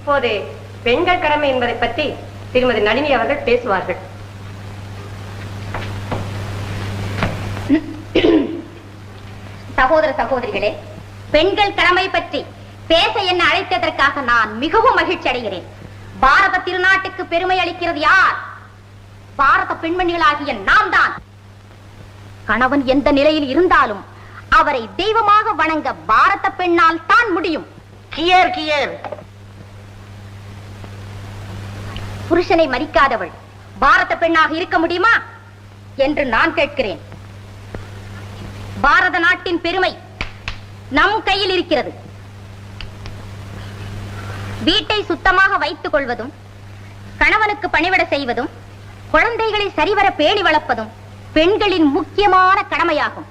இப்போது பெண்கள் கடமை என்பதை பற்றி திருமதி நளினி அவர்கள் பேசுவார்கள். சகோதர சகோதரிகளே பெண்கள் கடமை பற்றி பேச என்ன அழைத்ததற்காக நான் மிகவும் மகிழ்ச்சி அடைகிறேன். பாரத திருநாட்டுக்கு பெருமை அளிக்கிறது யார்? பாரத பெண்மணிகளாகிய நாம் தான் கணவன் எந்த நிலையில் இருந்தாலும் அவரை தெய்வமாக வணங்க பாரத பெண்ணால் தான் முடியும். கியர் கியர். புருஷனை மதிக்காதவள். பாரத பெண்ணாக இருக்க முடியுமா? என்று நான் கேட்கிறேன். பாரத நாட்டின் பெருமை நம் கையில் இருக்கிறது. வீட்டை சுத்தமாக வைத்துக் கொள்வதும் கணவனுக்கு பணிவிட செய்வதும் குழந்தைகளை சரிவர பேணி வளர்ப்பதும் பெண்களின் முக்கியமான கடமையாகும்.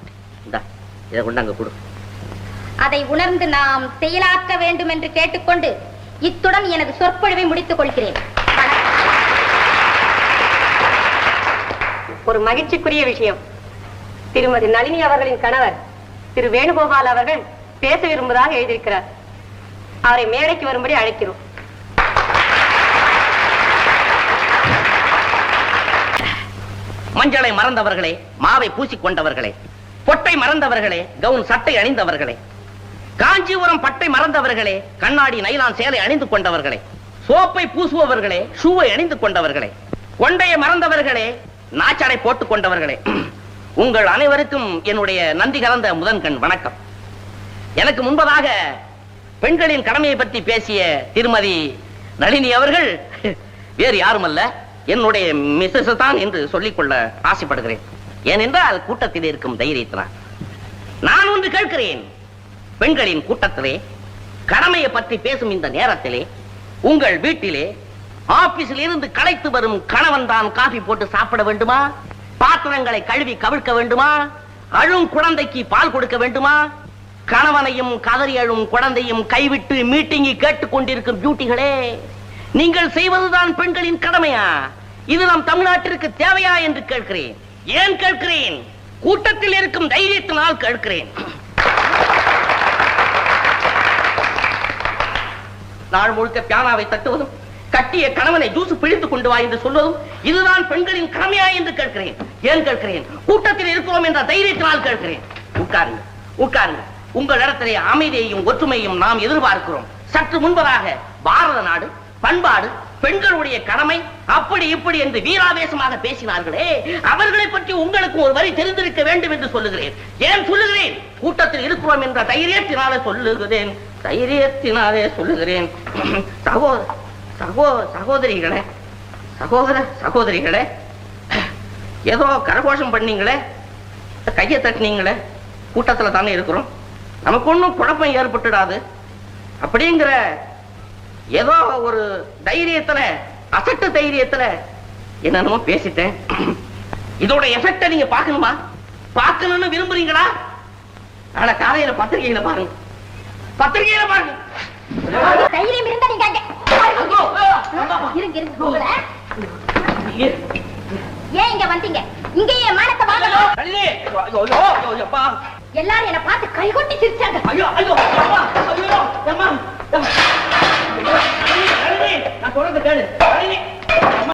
அதை உணர்ந்து நாம் செயலாக்க வேண்டும் என்று கேட்டுக்கொண்டு இத்துடன் எனது சொற்பொழிவை முடித்துக் கொள்கிறேன். ஒரு மகிழ்ச்சிக்குரிய விஷயம். திருமதி நளினி அவர்களின் கணவர் திரு வேணுகோபால் அவர்கள் பேச விரும்புவதாக எழுதியிருக்கிறார். அவரை மேடைக்கு வரும்படி அழைக்கிறோம். மஞ்சளை மறந்தவர்களே மாவை பூசிக்கொண்டவர்களே பொட்டை மறந்தவர்களே கவுன் சட்டை அணிந்தவர்களே காஞ்சிபுரம் பட்டை மறந்தவர்களே கண்ணாடி நைலான் சேலை அணிந்து கொண்டவர்களே சோப்பை பூசுபவர்களே ஷூவை அணிந்து கொண்டவர்களே கொண்டையை மறந்தவர்களே நாச்சடை போட்டுக் கொண்டவர்களே உங்கள் அனைவருக்கும் என்னுடைய நன்றி கலந்த முதன்கண் வணக்கம். எனக்கு முன்பதாக பெண்களின் கடமையை பற்றி பேசிய திருமதி நளினி அவர்கள் வேறு யாருமல்ல என்னுடைய மிஸ்ஸஸ் தான் என்று சொல்லிக்கொள்ள ஆசைப்படுகிறேன். ஏனென்றால் கூட்டத்தில் இருக்கும் தைரியத்தினால். நான் ஒன்று கேட்கிறேன் பெண்களின் கூட்டத்திலே கடமையை பற்றி பேசும் இந்த நேரத்திலே உங்கள் வீட்டிலே ஆபீஸில் இருந்து களைத்து வரும் கணவன் தான் காபி போட்டு சாப்பிட வேண்டுமா? பாத்திரங்களை கழுவி கவிழ்க்க வேண்டுமா? அழும் குழந்தைக்கு பால் கொடுக்க வேண்டுமா? கணவனையும் கதறி அழும் குழந்தையும் கைவிட்டு மீட்டிங்கி கேட்டுக் கொண்டிருக்கும் பியூட்டிகளே நீங்கள் செய்வதுதான் பெண்களின் கடமையா? இது நம் தமிழ்நாட்டிற்கு தேவையா என்று கேட்கிறேன். ஏன் கேட்கிறேன்? கூட்டத்தில் இருக்கும் தைரியத்தினால் கேட்கிறேன். நாள் முழுக்க பியானாவை தட்டுவதும் கட்டிய கணவனை ஜூசு பிழித்து கொண்டு வா என்று சொல்வதும் இதுதான் பெண்களின் கடமையா என்று கேட்கிறேன். ஏன் கேட்கிறேன்? கூட்டத்தில் இருக்கிறோம் என்ற தைரியத்தினால் கேட்கிறேன். உட்காருங்க உட்காருங்க. உங்கள் இடத்திலே அமைதியையும் ஒற்றுமையும் நாம் எதிர்பார்க்கிறோம். சற்று முன்பதாக பாரத நாடு பண்பாடு பெண்களுடைய கடமை அப்படி இப்படி என்று வீராவேசமாக பேசினார்களே. அவர்களை பற்றி உங்களுக்கு ஒரு வரி தெரிந்திருக்க வேண்டும் என்று சொல்லுகிறேன். ஏன் சொல்லுகிறேன்? கூட்டத்தில் இருக்கிறோம் என்ற தைரியத்தினாலே சொல்லுகிறேன். தைரியத்தினாலே சொல்லுகிறேன். சகோதரர் சகோ சகோதரிகளே சகோதர சகோதரிகளே ஏதோ கரகோஷம் பண்ணீங்களே கையை தட்டினீங்களே கூட்டத்தில் தானே இருக்கிறோம். நமக்கு ஒன்றும் குழப்பம் ஏற்பட்டுடாது. அப்படிங்கிற ஏதோ ஒரு தைரியத்தில் அசட்டு தைரியத்தில் என்னென்னமோ பேசிட்டேன். இதோட எஃபெக்டை நீங்க பார்க்கணுமா? பார்க்கணும்னு விரும்புறீங்களா? நாளை காலையில பத்திரிகையில பாருங்க. பத்திரிகையில பாருங்க. தைரியம் இருந்தா நீங்க இருங்க இருங்க. உங்களை. ஏன் இங்க வந்தீங்க? மானத்தை வாங்கணும் ஐயோ, அப்பா. எல்லாரும் என்ன பார்த்து கைகொட்டி சிரிச்சாங்க. ஐயோ, ஐயோ,